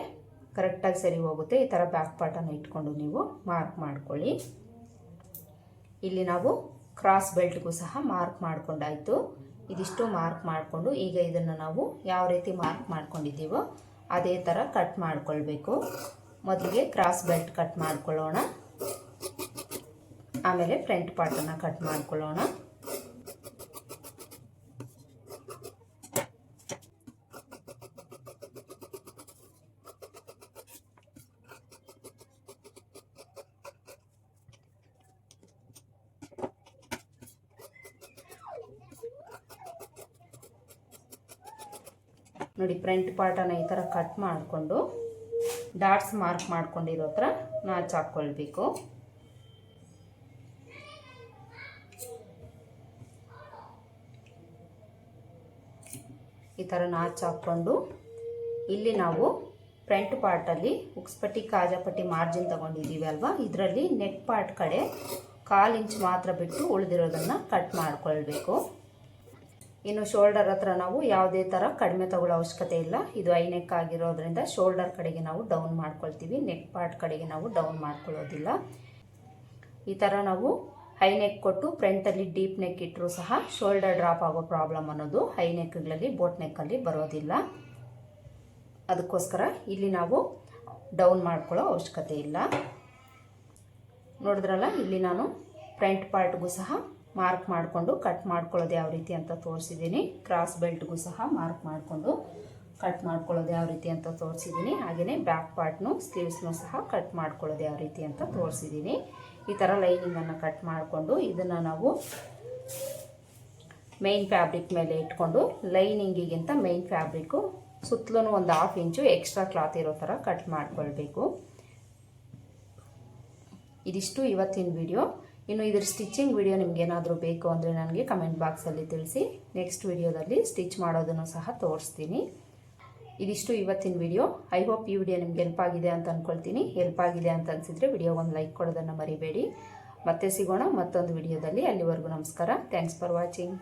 ಕರೆಕ್ಟಾಗಿ ಸರಿ ಹೋಗುತ್ತೆ, ಈ ಥರ ಬ್ಯಾಕ್ ಪಾರ್ಟನ್ನು ಇಟ್ಕೊಂಡು ನೀವು ಮಾರ್ಕ್ ಮಾಡ್ಕೊಳ್ಳಿ. ಇಲ್ಲಿ ನಾವು ಕ್ರಾಸ್ ಬೆಲ್ಟ್ಗೂ ಸಹ ಮಾರ್ಕ್ ಮಾಡ್ಕೊಂಡಾಯಿತು. ಇದಿಷ್ಟು ಮಾರ್ಕ್ ಮಾಡಿಕೊಂಡು ಈಗ ಇದನ್ನು ನಾವು ಯಾವ ರೀತಿ ಮಾರ್ಕ್ ಮಾಡ್ಕೊಂಡಿದ್ದೀವೋ ಅದೇ ಥರ ಕಟ್ ಮಾಡಿಕೊಳ್ಬೇಕು. ಮೊದಲಿಗೆ ಕ್ರಾಸ್ ಬೆಲ್ಟ್ ಕಟ್ ಮಾಡ್ಕೊಳ್ಳೋಣ. ಆಮೇಲೆ ಫ್ರಂಟ್ ಪಾರ್ಟನ್ನು ಕಟ್ ಮಾಡ್ಕೊಳ್ಳೋಣ ನೋಡಿ ಫ್ರಂಟ್ ಪಾರ್ಟನ್ನು ಈ ಥರ ಕಟ್ ಮಾಡಿಕೊಂಡು ಡಾಟ್ಸ್ ಮಾರ್ಕ್ ಮಾಡ್ಕೊಂಡಿರೋ ಹತ್ರ ನಾಚ್ ಹಾಕ್ಕೊಳ್ಬೇಕು. ಈ ಥರ ನಾಚ್ ಹಾಕ್ಕೊಂಡು ಇಲ್ಲಿ ನಾವು ಫ್ರಂಟ್ ಪಾರ್ಟಲ್ಲಿ ಉಕ್ಸ್ಪಟ್ಟಿ, ಕಾಜಾಪಟ್ಟಿ ಮಾರ್ಜಿನ್ ತೊಗೊಂಡಿದ್ದೀವಿ ಅಲ್ವಾ? ಇದರಲ್ಲಿ ನೆಕ್ ಪಾರ್ಟ್ ಕಡೆ ಕಾಲು ಇಂಚ್ ಮಾತ್ರ ಬಿಟ್ಟು ಉಳಿದಿರೋದನ್ನು ಕಟ್ ಮಾಡ್ಕೊಳ್ಬೇಕು. ಇನ್ನು ಶೋಲ್ಡರ್ ಹತ್ರ ನಾವು ಯಾವುದೇ ಥರ ಕಡಿಮೆ ತಗೊಳ್ಳೋ ಅವಶ್ಯಕತೆ ಇಲ್ಲ. ಇದು ಐ ನೆಕ್ ಆಗಿರೋದ್ರಿಂದ ಶೋಲ್ಡರ್ ಕಡೆಗೆ ನಾವು ಡೌನ್ ಮಾಡ್ಕೊಳ್ತೀವಿ. ನೆಕ್ ಪಾರ್ಟ್ ಕಡೆಗೆ ನಾವು ಡೌನ್ ಮಾಡ್ಕೊಳ್ಳೋದಿಲ್ಲ. ಈ ಥರ ನಾವು ಹೈ ನೆಕ್ ಕೊಟ್ಟು ಫ್ರಂಟಲ್ಲಿ ಡೀಪ್ ನೆಕ್ ಇಟ್ಟರೂ ಸಹ ಶೋಲ್ಡರ್ ಡ್ರಾಪ್ ಆಗೋ ಪ್ರಾಬ್ಲಮ್ ಅನ್ನೋದು ಹೈ ನೆಕ್ಗಳಲ್ಲಿ ಬೋಟ್ ನೆಕ್ಕಲ್ಲಿ ಬರೋದಿಲ್ಲ. ಅದಕ್ಕೋಸ್ಕರ ಇಲ್ಲಿ ನಾವು ಡೌನ್ ಮಾಡ್ಕೊಳ್ಳೋ ಅವಶ್ಯಕತೆ ಇಲ್ಲ. ನೋಡಿದ್ರಲ್ಲ, ಇಲ್ಲಿ ನಾನು ಫ್ರಂಟ್ ಪಾರ್ಟ್ಗೂ ಸಹ ಮಾರ್ಕ್ ಮಾಡಿಕೊಂಡು ಕಟ್ ಮಾಡ್ಕೊಳ್ಳೋದು ಯಾವ ರೀತಿ ಅಂತ ತೋರಿಸಿದ್ದೀನಿ. ಕ್ರಾಸ್ ಬೆಲ್ಟ್ಗೂ ಸಹ ಮಾರ್ಕ್ ಮಾಡಿಕೊಂಡು ಕಟ್ ಮಾಡ್ಕೊಳ್ಳೋದು ಯಾವ ರೀತಿ ಅಂತ ತೋರಿಸಿದ್ದೀನಿ. ಹಾಗೆಯೇ ಬ್ಯಾಕ್ ಪಾರ್ಟ್ನು ಸ್ಲೀವ್ಸ್ನು ಸಹ ಕಟ್ ಮಾಡ್ಕೊಳ್ಳೋದು ಯಾವ ರೀತಿ ಅಂತ ತೋರಿಸಿದ್ದೀನಿ. ಈ ಥರ ಲೈನಿಂಗನ್ನು ಕಟ್ ಮಾಡಿಕೊಂಡು ಇದನ್ನು ನಾವು ಮೈನ್ ಫ್ಯಾಬ್ರಿಕ್ ಮೇಲೆ ಇಟ್ಕೊಂಡು ಲೈನಿಂಗಿಗಿಂತ ಮೈನ್ ಫ್ಯಾಬ್ರಿಕ್ಕು ಸುತ್ತಲೂ ಒಂದು ಹಾಫ್ ಇಂಚು ಎಕ್ಸ್ಟ್ರಾ ಕ್ಲಾತ್ ಇರೋ ಥರ ಕಟ್ ಮಾಡಿಕೊಳ್ಬೇಕು. ಇದಿಷ್ಟು ಇವತ್ತಿನ ವಿಡಿಯೋ. ಇನ್ನು ಇದ್ರ ಸ್ಟಿಚಿಂಗ್ ವಿಡಿಯೋ ನಿಮ್ಗೆ ಏನಾದರೂ ಬೇಕು ಅಂದರೆ ನನಗೆ ಕಮೆಂಟ್ ಬಾಕ್ಸಲ್ಲಿ ತಿಳಿಸಿ. ನೆಕ್ಸ್ಟ್ ವಿಡಿಯೋದಲ್ಲಿ ಸ್ಟಿಚ್ ಮಾಡೋದನ್ನು ಸಹ ತೋರಿಸ್ತೀನಿ. ಇದಿಷ್ಟು ಇವತ್ತಿನ ವಿಡಿಯೋ ಐ ಹೋಪ್ ಈ ವಿಡಿಯೋ ನಿಮ್ಗೆ ಹೆಲ್ಪ್ ಆಗಿದೆ ಅಂತ ಅಂದ್ಕೊಳ್ತೀನಿ ಹೆಲ್ಪ್ ಆಗಿದೆ ಅಂತ ಅನಿಸಿದ್ರೆ ವಿಡಿಯೋ ಒಂದು ಲೈಕ್ ಕೊಡೋದನ್ನು ಮರಿಬೇಡಿ. ಮತ್ತೆ ಸಿಗೋಣ ಮತ್ತೊಂದು ವಿಡಿಯೋದಲ್ಲಿ ಅಲ್ಲಿವರೆಗೂ ನಮಸ್ಕಾರ. Thanks for watching